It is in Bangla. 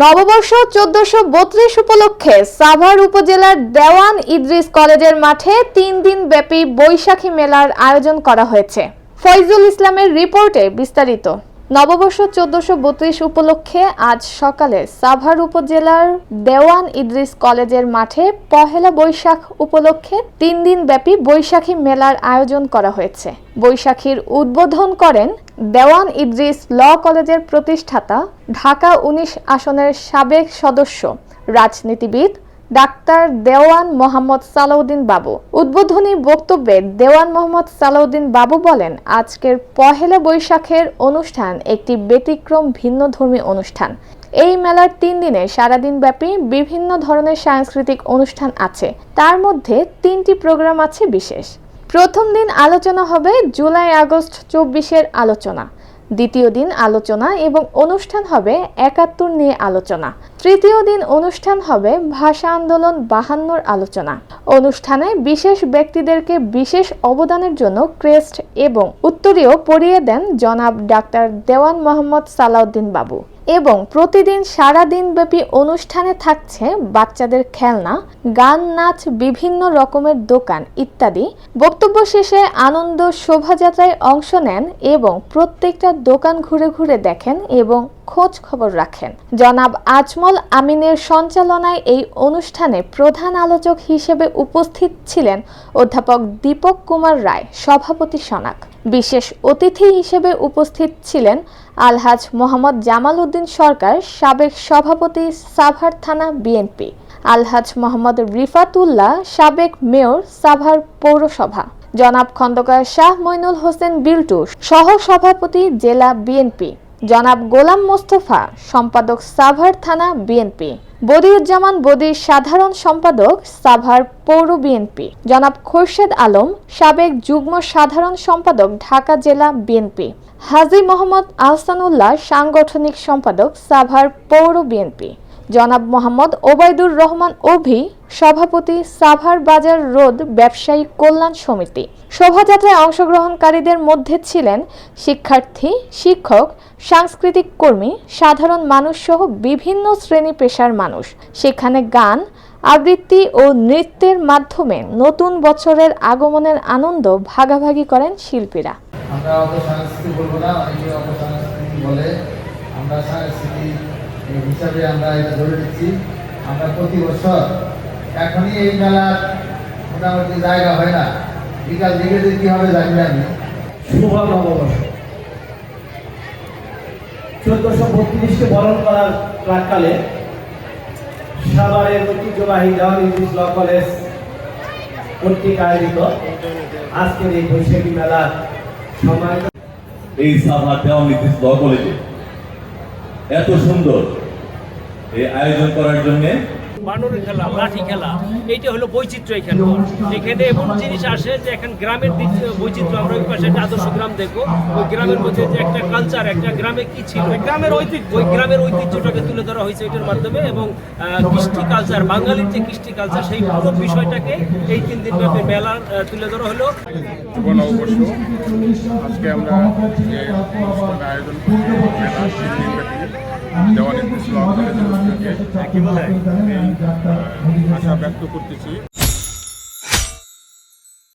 নববর্ষ চোদ্দশো বত্রিশ উপলক্ষে সাভার উপজেলার দেওয়ান ইদ্রিস কলেজের মাঠে তিন দিন ব্যাপী বৈশাখী মেলার আয়োজন করা হয়েছে। ফয়জুল ইসলামের রিপোর্টে বিস্তারিত। নববর্ষ চোদ্দশো বত্রিশ উপলক্ষে আজ সকালে সাভার উপজেলার দেওয়ান ইদ্রিস কলেজের মাঠে পহেলা বৈশাখ উপলক্ষে তিন দিন ব্যাপী বৈশাখী মেলার আয়োজন করা হয়েছে। বৈশাখীর উদ্বোধন করেন দেওয়ান ইদ্রিস ল কলেজের প্রতিষ্ঠাতা, ঢাকা উনিশ আসনের সাবেক সদস্য, রাজনীতিবিদ ডাক্তার দেওয়ান মোহাম্মদ সালাউদ্দিন বাবু। উদ্বোধনী বক্তব্যে দেওয়ান মোহাম্মদ সালাউদ্দিন বাবু বলেন, আজকের পহেলা বৈশাখের অনুষ্ঠান একটি ব্যতিক্রম ভিন্নধর্মী অনুষ্ঠান। এই মেলার তিন দিনে সারাদিন ব্যাপী বিভিন্ন ধরনের সাংস্কৃতিক অনুষ্ঠান আছে। তার মধ্যে তিনটি প্রোগ্রাম আছে বিশেষ। প্রথম দিন আলোচনা হবে জুলাই আগস্ট চব্বিশের আলোচনা। দ্বিতীয় দিন আলোচনা এবং অনুষ্ঠান হবে একাত্তর নিয়ে আলোচনা। তৃতীয় দিন অনুষ্ঠান হবে ভাষা আন্দোলন বাহান্নর আলোচনা। অনুষ্ঠানে বিশেষ ব্যক্তিদেরকে বিশেষ অবদানের জন্য ক্রেস্ট এবং উত্তরীয় পরিয়ে দেন জনাব ডাক্তার দেওয়ান মোহাম্মদ সালাউদ্দিন বাবু। এবং প্রতিদিন সারা দিনব্যাপী অনুষ্ঠানে থাকছে বাচ্চাদের খেলনা, গান, নাচ, বিভিন্ন রকমের দোকান ইত্যাদি। বক্তব্য শেষে আনন্দ শোভাযাত্রায় অংশ নেন এবং প্রত্যেকটা দোকান ঘুরে ঘুরে দেখেন এবং খোঁজ খবর রাখেন। জনাব আজমল আমিনের সঞ্চালনায় এই অনুষ্ঠানে প্রধান আলোচক হিসেবে উপস্থিত ছিলেন অধ্যাপক দীপক কুমার রায়, সভাপতি সনাক। বিশেষ অতিথি হিসেবে উপস্থিত ছিলেন আলহাজ মোহাম্মদ জামাল উদ্দিন সরকার, সাবেক সভাপতি সাভার থানা বিএনপি। আলহাজ মোহাম্মদ রিফাতুল্লাহ, সাবেক মেয়র সাভার পৌরসভা। জনাব খন্দকার শাহ মইনুল হোসেন বিল্টু সহ সভাপতি জেলা বিএনপি। জনাব গোলাম মোস্তফা, সম্পাদক সাভার থানা বিএনপি বদিউজ্জামান বদির সাধারণ সম্পাদক সাভার পৌর বিএনপি জনাব খোরশেদ আলম, সাবেক যুগ্ম সাধারণ সম্পাদক ঢাকা জেলা বিএনপি হাজি মোহাম্মদ আহসানুল্লাহ, সাংগঠনিক সম্পাদক সাভার পৌর বিএনপি জনাব মোহাম্মদ ওবায়দুর রহমান অভি সভাপতি সাভার বাজার রোড, ব্যবসায়ী কল্যাণ সমিতি। শোভাযাত্রায় অংশগ্রহণকারীদের মধ্যে ছিলেন শিক্ষার্থী, শিক্ষক, সাংস্কৃতিক কর্মী, সাধারণ মানুষ সহ বিভিন্ন শ্রেণি পেশার মানুষ। সেখানে গান, আবৃত্তি ও নৃত্যের মাধ্যমে নতুন বছরের আগমনের আনন্দ ভাগাভাগি করেন শিল্পীরা। আমরা বলব না বলে আমরা হিসাবে আমরা এটা ধরে নিচ্ছি। আমরা প্রতি বছর এখনই এই মেলার মোটামুটি জায়গা হয় না। বিকাল দিকে যে কি হবে জানি আমি? শুভ নববর্ষ চোদ্দশো বত্রিশকে বরণ করার প্রাককালে সাভারের ঐতিহ্যবাহী দেওয়ান ইংলিশ ল কলেজ কর্তৃক আয়োজিত আজকের এই বৈশাখী মেলার সম্মানিত এই সাভার দেওয়া নির্দিষ্ট ল কলেজে এত সুন্দর। এই আয়োজন করার জন্য বানরের খেলা লাঠি খেলা এইটা হলো বৈচিত্র্য এখানে। এখানে এমন জিনিস আসে যে এখন গ্রামের দিক বৈচিত্র্য আমরা ওই পাশে একটা আদর্শ গ্রাম দেখব। ওই গ্রামের মধ্যে যে একটা কালচার একটা গ্রামে কি ছিল? গ্রামের ঐতিহ্য। ওই গ্রামের ঐতিহ্যটাকে তুলে ধরা হয়েছে এটার মাধ্যমে এবং কৃষ্টি কালচার বাঙালির যে কৃষ্টি কালচার সেই পুরো বিষয়টাকে এই তিন দিন ব্যাপী মেলা তুলে ধরা হলো। আজকে আমরা আয়োজন করছি মেলা তিন দিন ব্যাপী উদ্যোগে এই আশা ব্যক্ত করতেছি।